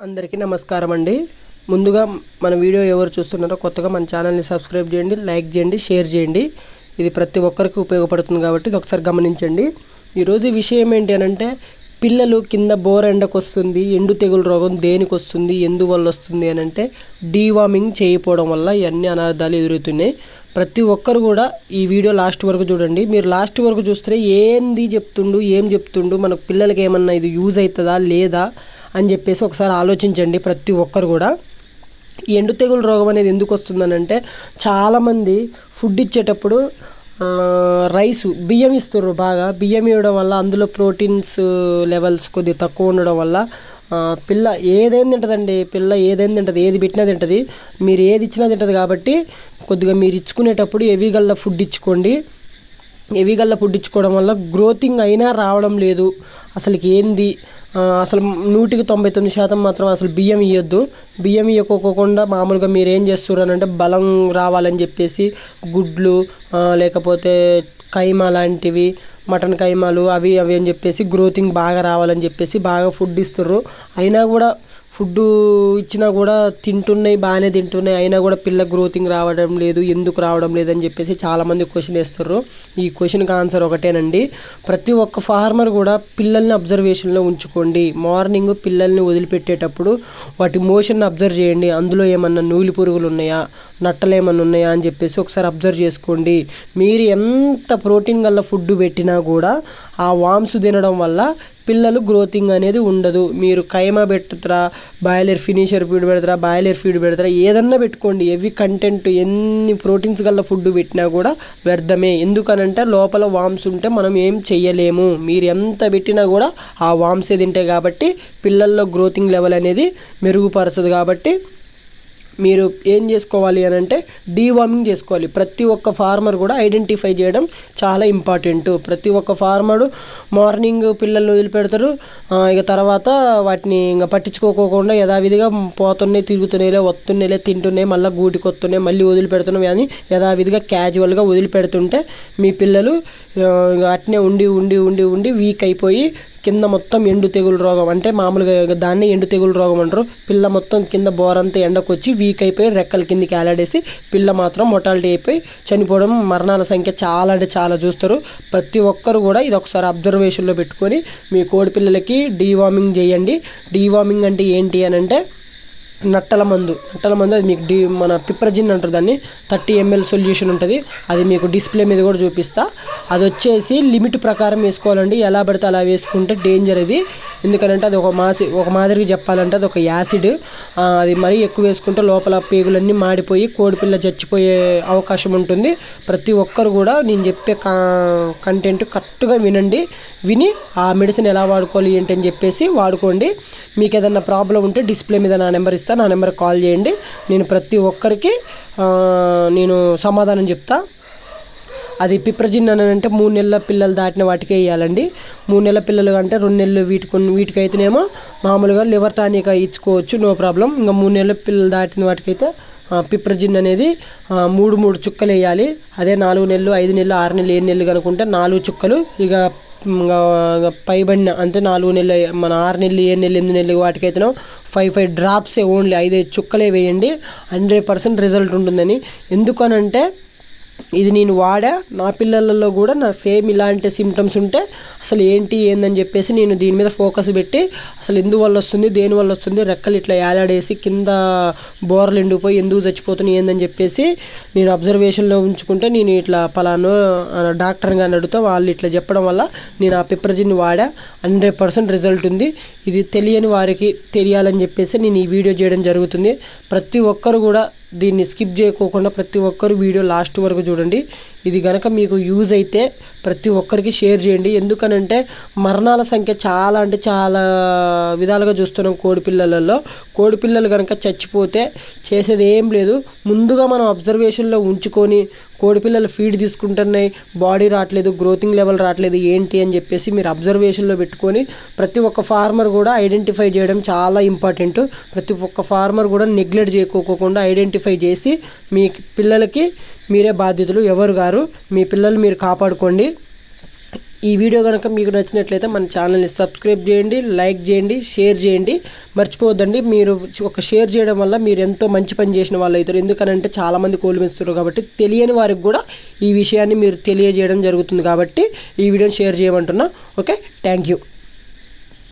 అందరికీ నమస్కారం అండి. ముందుగా మన వీడియో ఎవరు చూస్తున్నారో కొత్తగా మన ఛానల్ని సబ్స్క్రైబ్ చేయండి లైక్ చేయండి షేర్ చేయండి. ఇది ప్రతి ఒక్కరికి ఉపయోగపడుతుంది కాబట్టి ఇది ఒకసారి గమనించండి. ఈరోజు విషయం ఏంటి అని అంటే పిల్లలు కింద బోర్ ఎండకు వస్తుంది ఎండు తెగులు రోగం దేనికి వస్తుంది ఎందువల్ల వస్తుంది అని అంటే డీవార్మింగ్ చేయకపోవడం వల్ల ఇవన్నీ అనార్థాలు ఎదురవుతున్నాయి. ప్రతి ఒక్కరు కూడా ఈ వీడియో లాస్ట్ వరకు చూడండి. మీరు లాస్ట్ వరకు చూస్తే ఏంది చెప్తుండు ఏం చెప్తుండు మన పిల్లలకి ఏమన్నా ఇది యూజ్ అవుతుందా లేదా అని చెప్పేసి ఒకసారి ఆలోచించండి ప్రతి ఒక్కరు కూడా. ఈ ఎండు తెగులు రోగం అనేది ఎందుకు వస్తుందనంటే చాలామంది ఫుడ్ ఇచ్చేటప్పుడు రైస్ బియ్యం ఇస్తున్నారు బాగా. బియ్యం ఇవ్వడం వల్ల అందులో ప్రోటీన్స్ లెవెల్స్ కొద్దిగా తక్కువ ఉండడం వల్ల పిల్ల ఏదైనా తింటుందండి? పిల్ల ఏదైనా తింటుంది? ఏది పెట్టినా తింటుంది. మీరు ఏది ఇచ్చినా తింటుంది కాబట్టి కొద్దిగా మీరు ఇచ్చుకునేటప్పుడు హెవీ గల్లా ఫుడ్ ఇచ్చుకోండి. హెవీ గల్ల ఫుడ్ ఇచ్చుకోవడం వల్ల గ్రోతింగ్ అయినా రావడం లేదు. అసలుకి ఏంది? అసలు నూటికి తొంభై తొమ్మిది శాతం మాత్రం అసలు బియ్యం ఇవ్వద్దు బియ్యం ఇవ్వకోకుండా మామూలుగా మీరు ఏం చేస్తారు అంటే బలం రావాలని చెప్పేసి గుడ్లు లేకపోతే కైమా లాంటివి మటన్ కైమాలు అవి అవి అని చెప్పేసి గ్రోతింగ్ బాగా రావాలని చెప్పేసి బాగా ఫుడ్ ఇస్తుర్రు. అయినా కూడా ఫుడ్ ఇచ్చినా కూడా తింటున్నాయి బాగానే తింటున్నాయి. అయినా కూడా పిల్ల గ్రోతింగ్ రావడం లేదు ఎందుకు రావడం లేదని చెప్పేసి చాలామంది క్వశ్చన్ వేస్తారు ఈ క్వశ్చన్కి ఆన్సర్ ఒకటేనండి. ప్రతి ఒక్క ఫార్మర్ కూడా పిల్లల్ని అబ్జర్వేషన్లో ఉంచుకోండి. మార్నింగ్ పిల్లల్ని వదిలిపెట్టేటప్పుడు వాటి మోషన్ అబ్జర్వ్ చేయండి. అందులో ఏమన్నా నూలి పురుగులు ఉన్నాయా నట్టలు ఏమన్నా ఉన్నాయా అని చెప్పేసి ఒకసారి అబ్జర్వ్ చేసుకోండి. మీరు ఎంత ప్రోటీన్ గల ఫుడ్ పెట్టినా కూడా ఆ వామ్స్ తినడం వల్ల పిల్లలు గ్రోతింగ్ అనేది ఉండదు. మీరు కైమా పెడతారా బాయిలర్ ఫినిషర్ ఫీడ్ పెడతారా బాయిలర్ ఫీడ్ పెడతారా ఏదన్నా పెట్టుకోండి. ఎవి కంటెంట్ ఎన్ని ప్రోటీన్స్ గల ఫుడ్ పెట్టినా కూడా వ్యర్థమే. ఎందుకనంటే లోపల వామ్స్ ఉంటే మనం ఏం చెయ్యలేము. మీరు ఎంత పెట్టినా కూడా ఆ వామ్సే తింటాయి కాబట్టి పిల్లల్లో గ్రోతింగ్ లెవెల్ అనేది మెరుగుపరచదు కాబట్టి మీరు ఏం చేసుకోవాలి అని అంటే డీవార్మింగ్ చేసుకోవాలి. ప్రతి ఒక్క ఫార్మర్ కూడా ఐడెంటిఫై చేయడం చాలా ఇంపార్టెంట్ ప్రతి ఒక్క ఫార్మరు మార్నింగ్ పిల్లలు వదిలిపెడతారు. ఇక తర్వాత వాటిని ఇంకా పట్టించుకోకుండా యథావిధిగా పోతున్నాయి తిరుగుతున్నాయిలే వస్తున్నాయిలే తింటున్నాయి మళ్ళీ గూటికి వస్తున్నాయి మళ్ళీ వదిలిపెడుతున్నాయి అని యథావిధిగా క్యాజువల్గా వదిలిపెడుతుంటే మీ పిల్లలు అట్నే ఉండి ఉండి ఉండి ఉండి వీక్ అయిపోయి కింద మొత్తం ఎండు తెగులు రోగం. అంటే మామూలుగా దాన్ని ఎండు తెగులు రోగం అంటారు. పిల్ల మొత్తం కింద బోరంతా ఎండకు వచ్చి వీక్ అయిపోయి రెక్కల కిందికి ఏలాడేసి పిల్ల మాత్రం మొటాలిటీ అయిపోయి చనిపోవడం మరణాల సంఖ్య చాలా అంటే చాలా చూస్తారు. ప్రతి ఒక్కరు కూడా ఇది ఒకసారి అబ్జర్వేషన్లో పెట్టుకొని మీ కోడి పిల్లలకి డీవార్మింగ్ చేయండి. డీవార్మింగ్ అంటే ఏంటి అని అంటే నట్టల మందు. నట్టల మందు అది మీకు డి మన పిప్రజిన్ అంటారు దాన్ని. థర్టీ ఎంఎల్ సొల్యూషన్ ఉంటుంది. అది మీకు డిస్ప్లే మీద కూడా చూపిస్తా. అది వచ్చేసి లిమిట్ ప్రకారం వేసుకోవాలండి. ఎలా పడితే అలా వేసుకుంటే డేంజర్ ఇది. ఎందుకంటే అది ఒక మాసి ఒక మాదిరిగా చెప్పాలంటే అది ఒక యాసిడ్. అది మరీ ఎక్కువ వేసుకుంటే లోపల పేగులన్నీ మాడిపోయి కోడిపిల్ల చచ్చిపోయే అవకాశం ఉంటుంది. ప్రతి ఒక్కరు కూడా నేను చెప్పే కా కంటెంట్ కరెక్ట్గా వినండి. విని ఆ మెడిసిన్ ఎలా వాడుకోవాలి ఏంటి అని చెప్పేసి వాడుకోండి. మీకు ఏదైనా ప్రాబ్లం ఉంటే డిస్ప్లే మీద నా నెంబర్ ఇస్తాను నా నెంబర్కి కాల్ చేయండి. నేను ప్రతి ఒక్కరికి నేను సమాధానం చెప్తా. అది పిప్రజిన్ అని అంటే మూడు నెలల పిల్లలు దాటిన వాటికే వేయాలండి మూడు నెలల పిల్లలు అంటే రెండు నెలలు వీటికి వీటికి అయితేనేమో మామూలుగా లివర్ టానిక్ ఇచ్చుకోవచ్చు నో ప్రాబ్లం. ఇంకా మూడు నెలల పిల్లలు దాటిన వాటికైతే పిప్రజిన్ అనేది మూడు మూడు చుక్కలు వేయాలి. అదే నాలుగు నెలలు ఐదు నెలలు ఆరు నెలలు ఏడు నెలలు కనుకుంటే నాలుగు చుక్కలు. ఇక ఇంకా పైబడిన అంటే నాలుగు నెలలు మన ఆరు నెలలు ఏడు నెలలు ఎనిమిది నెలలు వాటికైతేనో ఫైవ్ ఫైవ్ డ్రాప్సే ఓన్లీ ఐదు చుక్కలే వేయండి. హండ్రెడ్ పర్సెంట్ రిజల్ట్ ఉంటుందని. ఎందుకనంటే ఇది నేను వాడా. నా పిల్లలలో కూడా నా సేమ్ ఇలాంటి సిమ్టమ్స్ ఉంటే అసలు ఏంటి ఏందని చెప్పేసి నేను దీని మీద ఫోకస్ పెట్టి అసలు ఎందువల్ల వస్తుంది దేని వల్ల వస్తుంది రెక్కలు ఇట్లా ఏలాడేసి కింద బోర్లు ఎండిపోయి ఎందుకు చచ్చిపోతున్నాయి ఏందని చెప్పేసి నేను అబ్జర్వేషన్లో ఉంచుకుంటే నేను ఇట్లా పలాను డాక్టర్ గారిని అడుగుతా వాళ్ళు ఇట్లా చెప్పడం వల్ల నేను ఆ పిప్రజిన్ వాడా. హండ్రెడ్ పర్సెంట్ రిజల్ట్ ఉంది. ఇది తెలియని వారికి తెలియాలని చెప్పేసి నేను ఈ వీడియో చేయడం జరుగుతుంది. ప్రతి ఒక్కరు కూడా దీన్ని స్కిప్ చేయకోకుండా ప్రతి ఒక్కరు వీడియో లాస్ట్ వరకు చూడండి. ఇది కనుక మీకు యూజ్ అయితే ప్రతి ఒక్కరికి షేర్ చేయండి. ఎందుకనంటే మరణాల సంఖ్య చాలా అంటే చాలా విధాలుగా చూస్తున్నాం కోడిపిల్లలలో కోడిపిల్లలు కనుక చచ్చిపోతే చేసేది ఏం లేదు. ముందుగా మనం అబ్జర్వేషన్లో ఉంచుకొని కోడిపిల్లలు ఫీడ్ తీసుకుంటున్నాయి. బాడీ రావట్లేదు గ్రోతింగ్ లెవెల్ రావట్లేదు ఏంటి అని చెప్పేసి మీరు అబ్జర్వేషన్లో పెట్టుకొని ప్రతి ఒక్క ఫార్మర్ కూడా ఐడెంటిఫై చేయడం చాలా ఇంపార్టెంట్ ప్రతి ఒక్క ఫార్మర్ కూడా నెగ్లెక్ట్ చేయకోకుండా ఐడెంటిఫై చేసి మీ పిల్లలకి మీరే బాధ్యతలు. ఎవరు గారు మీ పిల్లలు మీరు కాపాడుకోండి. ఈ వీడియో కనుక మీకు నచ్చినట్లయితే మన ఛానల్ని సబ్స్క్రైబ్ చేయండి లైక్ చేయండి షేర్ చేయండి. మర్చిపోవద్దండి మీరు ఒక షేర్ చేయడం వల్ల మీరు ఎంతో మంచి పని చేసిన వాళ్ళు అవుతారు. ఎందుకనంటే చాలామంది కోళ్ళు పెంచుతారు కాబట్టి తెలియని వారికి కూడా ఈ విషయాన్ని మీరు తెలియజేయడం జరుగుతుంది కాబట్టి ఈ వీడియోని షేర్ చేయమంటున్నా. Okay thank you.